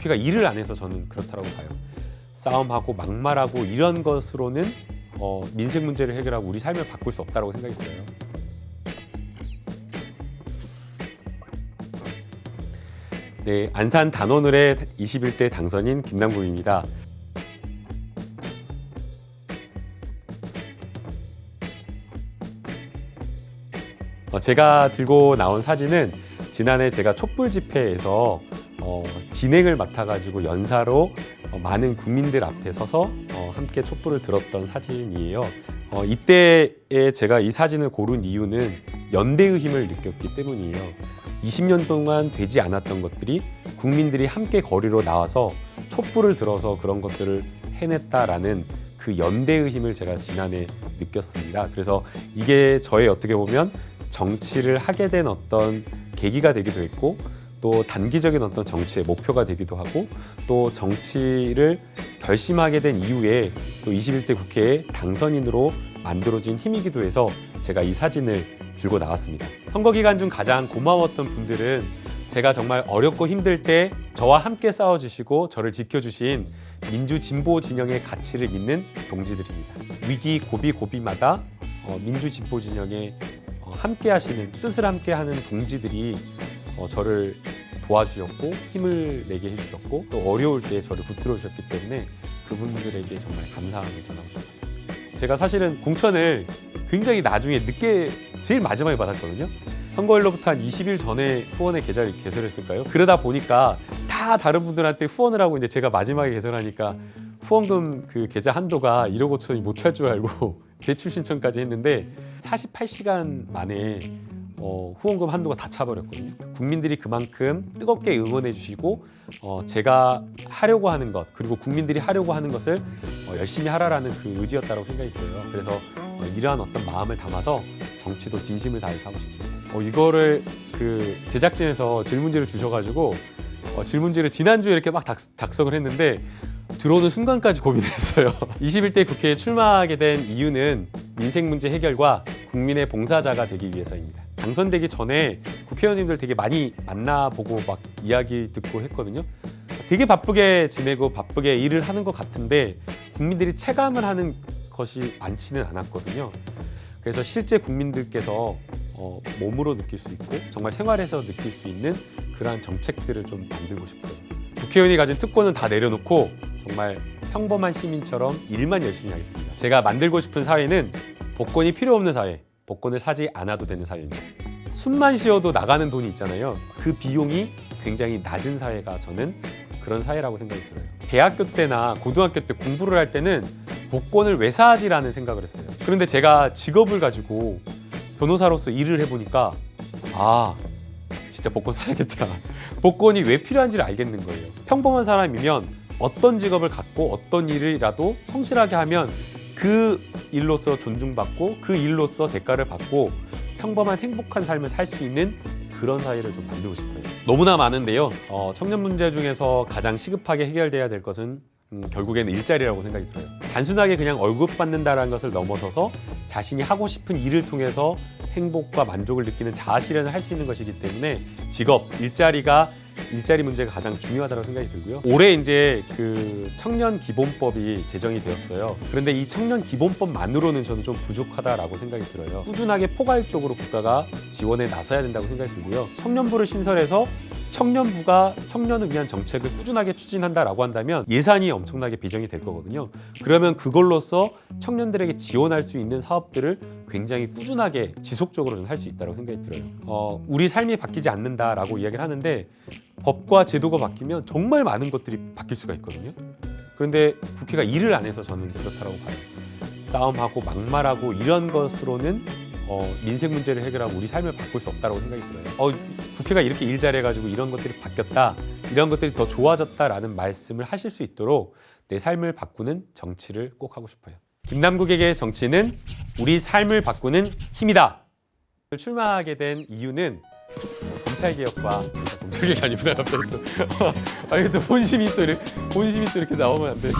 국회가 일을 안 해서 저는 그렇다고 봐요. 싸움하고 막말하고 이런 것으로는 어, 민생 문제를 해결하고 우리 삶을 바꿀 수 없다고 생각이 들어요. 네, 안산 단원을의 21대 당선인 김남국입니다. 어, 제가 들고 나온 사진은 지난해 제가 촛불 집회에서 어, 진행을 맡아가지고 연사로 어, 많은 국민들 앞에 서서 어, 함께 촛불을 들었던 사진이에요. 어, 이때에 제가 이 사진을 고른 이유는 연대의 힘을 느꼈기 때문이에요. 20년 동안 되지 않았던 것들이 국민들이 함께 거리로 나와서 촛불을 들어서 그런 것들을 해냈다라는 그 연대의 힘을 제가 지난해 느꼈습니다. 그래서 이게 저의 어떻게 보면 정치를 하게 된 어떤 계기가 되기도 했고 또 단기적인 어떤 정치의 목표가 되기도 하고 또 정치를 결심하게 된 이후에 또 21대 국회의 당선인으로 만들어진 힘이기도 해서 제가 이 사진을 들고 나왔습니다. 선거 기간 중 가장 고마웠던 분들은 제가 정말 어렵고 힘들 때 저와 함께 싸워주시고 저를 지켜주신 민주 진보 진영의 가치를 믿는 동지들입니다. 위기 고비 고비마다 어, 민주 진보 진영에 어, 함께 하시는 뜻을 함께 하는 동지들이 어, 저를 도와주셨고 힘을 내게 해주셨고 또 어려울 때 저를 붙들어 주셨기 때문에 그분들에게 정말 감사함을 전하고 싶어요. 제가 사실은 공천을 굉장히 나중에 늦게 제일 마지막에 받았거든요. 선거일로부터 한 20일 전에 후원의 계좌를 개설했을까요? 그러다 보니까 다 다른 분들한테 후원을 하고 이제 제가 마지막에 개설하니까 후원금 그 계좌 한도가 1억 5천이 못할 줄 알고 대출 신청까지 했는데 48시간 만에 어, 후원금 한도가 다 차버렸거든요. 국민들이 그만큼 뜨겁게 응원해 주시고 어, 제가 하려고 하는 것 그리고 국민들이 하려고 하는 것을 어, 열심히 하라라는 그 의지였다고 생각이 들어요. 그래서 어, 이러한 어떤 마음을 담아서 정치도 진심을 다해서 하고 싶습니다. 어, 이거를 그 제작진에서 질문지를 주셔가지고 어, 질문지를 지난주에 이렇게 막 작, 작성을 했는데 들어오는 순간까지 고민을 했어요. 21대 국회에 출마하게 된 이유는 민생 문제 해결과 국민의 봉사자가 되기 위해서입니다. 당선되기 전에 국회의원님들 되게 많이 만나보고 막 이야기 듣고 했거든요. 되게 바쁘게 지내고 바쁘게 일을 하는 것 같은데 국민들이 체감을 하는 것이 많지는 않았거든요. 그래서 실제 국민들께서 어, 몸으로 느낄 수 있고 정말 생활에서 느낄 수 있는 그러한 정책들을 좀 만들고 싶어요. 국회의원이 가진 특권은 다 내려놓고 정말 평범한 시민처럼 일만 열심히 하겠습니다. 제가 만들고 싶은 사회는 복권이 필요 없는 사회, 복권을 사지 않아도 되는 사회입니다. 숨만 쉬어도 나가는 돈이 있잖아요. 그 비용이 굉장히 낮은 사회가 저는 그런 사회라고 생각이 들어요. 대학교 때나 고등학교 때 공부를 할 때는 복권을 왜 사지라는 생각을 했어요. 그런데 제가 직업을 가지고 변호사로서 일을 해보니까 아 진짜 복권 사야겠다. 복권이 왜 필요한지를 알겠는 거예요. 평범한 사람이면 어떤 직업을 갖고 어떤 일이라도 성실하게 하면 그 일로서 존중받고 그 일로서 대가를 받고 평범한 행복한 삶을 살 수 있는 그런 사회를 좀 만들고 싶어요. 너무나 많은데요. 어, 청년 문제 중에서 가장 시급하게 해결돼야 될 것은 음, 결국에는 일자리라고 생각이 들어요. 단순하게 그냥 월급 받는다라는 것을 넘어서서 자신이 하고 싶은 일을 통해서 행복과 만족을 느끼는 자아 실현을 할 수 있는 것이기 때문에 직업, 일자리가 일자리 문제가 가장 중요하다고 생각이 들고요. 올해 이제 그 청년 기본법이 제정이 되었어요. 그런데 이 청년 기본법만으로는 저는 좀 부족하다라고 생각이 들어요. 꾸준하게 포괄적으로 국가가 지원에 나서야 된다고 생각이 들고요. 청년부를 신설해서 청년부가 청년을 위한 정책을 꾸준하게 추진한다라고 한다면 예산이 엄청나게 비정이 될 거거든요. 그러면 그걸로써 청년들에게 지원할 수 있는 사업들을 굉장히 꾸준하게 지속적으로 좀 할 수 있다고 생각이 들어요. 어, 우리 삶이 바뀌지 않는다라고 이야기를 하는데 법과 제도가 바뀌면 정말 많은 것들이 바뀔 수가 있거든요. 그런데 국회가 일을 안 해서 저는 그렇다고 봐요. 싸움하고 막말하고 이런 것으로는 어, 민생 문제를 해결하고 우리 삶을 바꿀 수 없다고 생각이 들어요. 어, 국회가 이렇게 일 잘해가지고 이런 것들이 바뀌었다, 이런 것들이 더 좋아졌다라는 말씀을 하실 수 있도록 내 삶을 바꾸는 정치를 꼭 하고 싶어요. 김남국에게 정치는 우리 삶을 바꾸는 힘이다. 출마하게 된 이유는 검찰 개혁과 검찰 개혁이 아니구나 갑자기 또 아니 또 본심이 또 이렇게 본심이 또 이렇게 나오면 안 돼.